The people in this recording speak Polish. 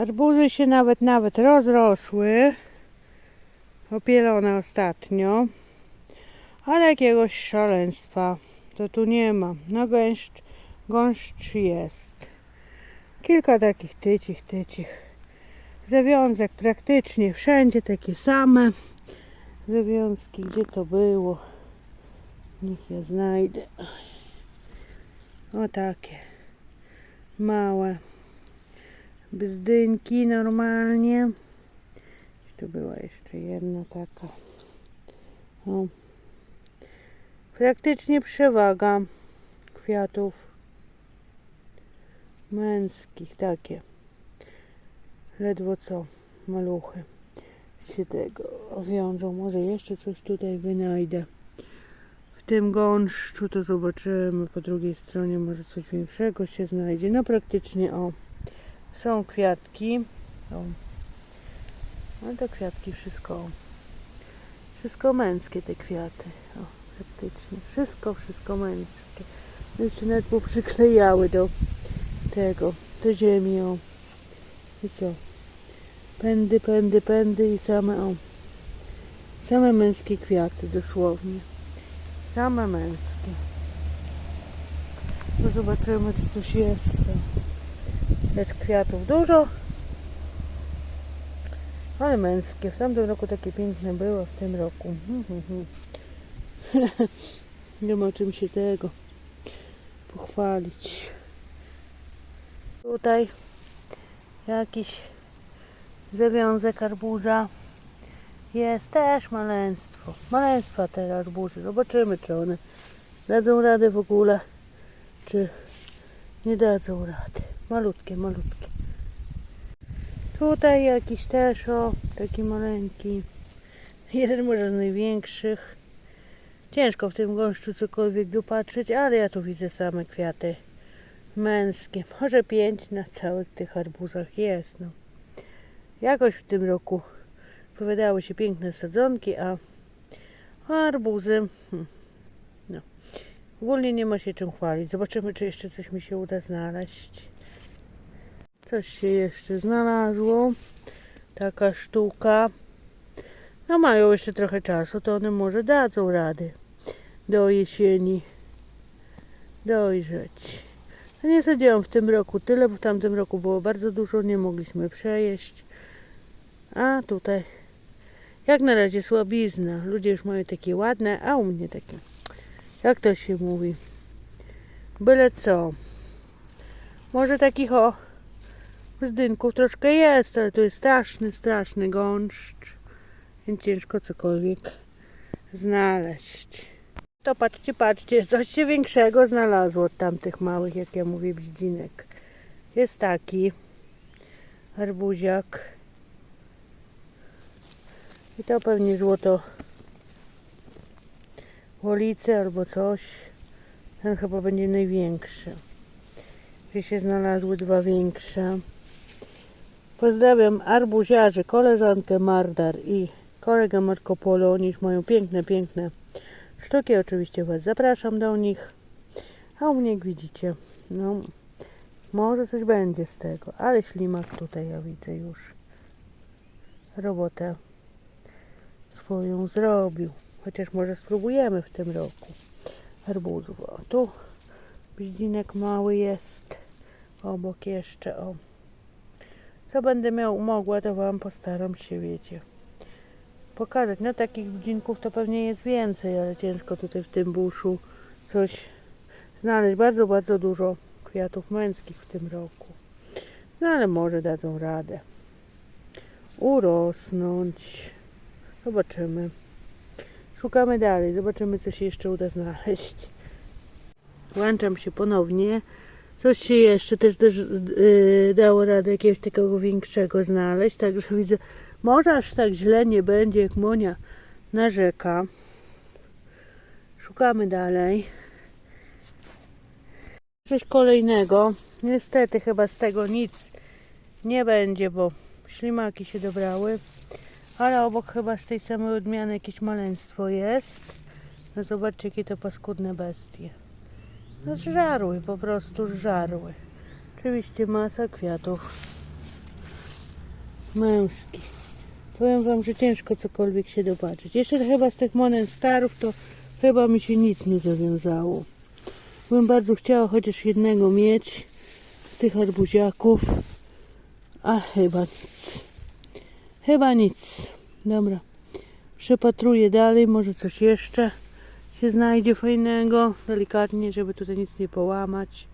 Arbuzy się nawet, nawet rozrosły. Opielone ostatnio. Ale jakiegoś szaleństwa to tu nie ma. No gęszcz, gąszcz jest. Kilka takich tycich, tycich. Zawiązek praktycznie wszędzie takie same. Zawiązki, gdzie to było? Niech ja znajdę. O takie. Małe. Bzdynki normalnie. Tu była jeszcze jedna taka. O. Praktycznie przewaga kwiatów męskich, takie. Ledwo co, maluchy się tego wiążą. Może jeszcze coś tutaj wynajdę. W tym gąszczu to zobaczymy. Po drugiej stronie może coś większego się znajdzie. No praktycznie o. Są kwiatki. O. No to kwiatki wszystko. Wszystko męskie te kwiaty. O, praktycznie. Wszystko, wszystko męskie. Jeszcze nawet poprzyklejały do tego, do ziemi. O. I co? Pędy, pędy, pędy i same o. Same męskie kwiaty, dosłownie. Same męskie. No zobaczymy, czy coś jest. Lecz kwiatów dużo. Ale męskie. W tamtym roku takie piękne było, w tym roku. Nie ma czym się tego pochwalić. Tutaj jakiś zawiązek arbuza. Jest też maleństwo. Maleństwa te arbuzy. Zobaczymy, czy one dadzą radę w ogóle, czy nie dadzą rady. Malutkie, malutkie. Tutaj jakiś też, o, taki maleńki. Jeden może z największych. Ciężko w tym gąszczu cokolwiek dopatrzeć, ale ja tu widzę same kwiaty męskie. Może pięć na całych tych arbuzach jest. No. Jakoś w tym roku powiadały się piękne sadzonki, a arbuzy, hmm, no. Ogólnie nie ma się czym chwalić. Zobaczymy, czy jeszcze coś mi się uda znaleźć. Coś się jeszcze znalazło. Taka sztuka. No mają jeszcze trochę czasu, to one może dadzą rady do jesieni dojrzeć. No nie sadziłam w tym roku tyle, bo w tamtym roku było bardzo dużo, nie mogliśmy przejeść. A tutaj jak na razie słabizna. Ludzie już mają takie ładne, a u mnie takie, jak to się mówi, byle co. Może takich o bzdynków troszkę jest, ale to jest straszny, straszny gąszcz, więc ciężko cokolwiek znaleźć. To patrzcie, patrzcie, coś się większego znalazło od tamtych małych, jak ja mówię, bździnek. Jest taki arbuziak. I to pewnie złoto wolice albo coś. Ten chyba będzie największy. Tu się znalazły dwa większe. Pozdrawiam arbuziarzy, koleżankę Mardar i kolegę Marco Polo. Oni mają piękne, piękne sztuki. Oczywiście Was zapraszam do nich. A u mnie jak widzicie, no może coś będzie z tego, ale ślimak tutaj ja widzę już robotę swoją zrobił. Chociaż może spróbujemy w tym roku arbuzów. O, tu bździnek mały jest. Obok jeszcze, o. Co będę miał mogła, to Wam postaram się, wiecie, pokazać. No takich bździnków to pewnie jest więcej, ale ciężko tutaj w tym buszu coś znaleźć. Bardzo, bardzo dużo kwiatów męskich w tym roku. No ale może dadzą radę urosnąć. Zobaczymy. Szukamy dalej, zobaczymy co się jeszcze uda znaleźć. Włączam się ponownie. Coś się jeszcze też, też yy, dało radę jakiegoś takiego większego znaleźć, także widzę, może aż tak źle nie będzie, jak Monia narzeka. Szukamy dalej. Coś kolejnego. Niestety chyba z tego nic nie będzie, bo ślimaki się dobrały. Ale obok chyba z tej samej odmiany jakieś maleństwo jest. No zobaczcie, jakie to paskudne bestie. No zżarły, po prostu zżarły. Oczywiście masa kwiatów męski. Powiem wam, że ciężko cokolwiek się dopatrzeć. Jeszcze chyba z tych monet starów to chyba mi się nic nie zawiązało. Bym bardzo chciała chociaż jednego mieć z tych arbuziaków, a chyba nic. Chyba nic. Dobra. Przepatruję dalej, może coś jeszcze się znajdzie fajnego, delikatnie, żeby tutaj nic nie połamać.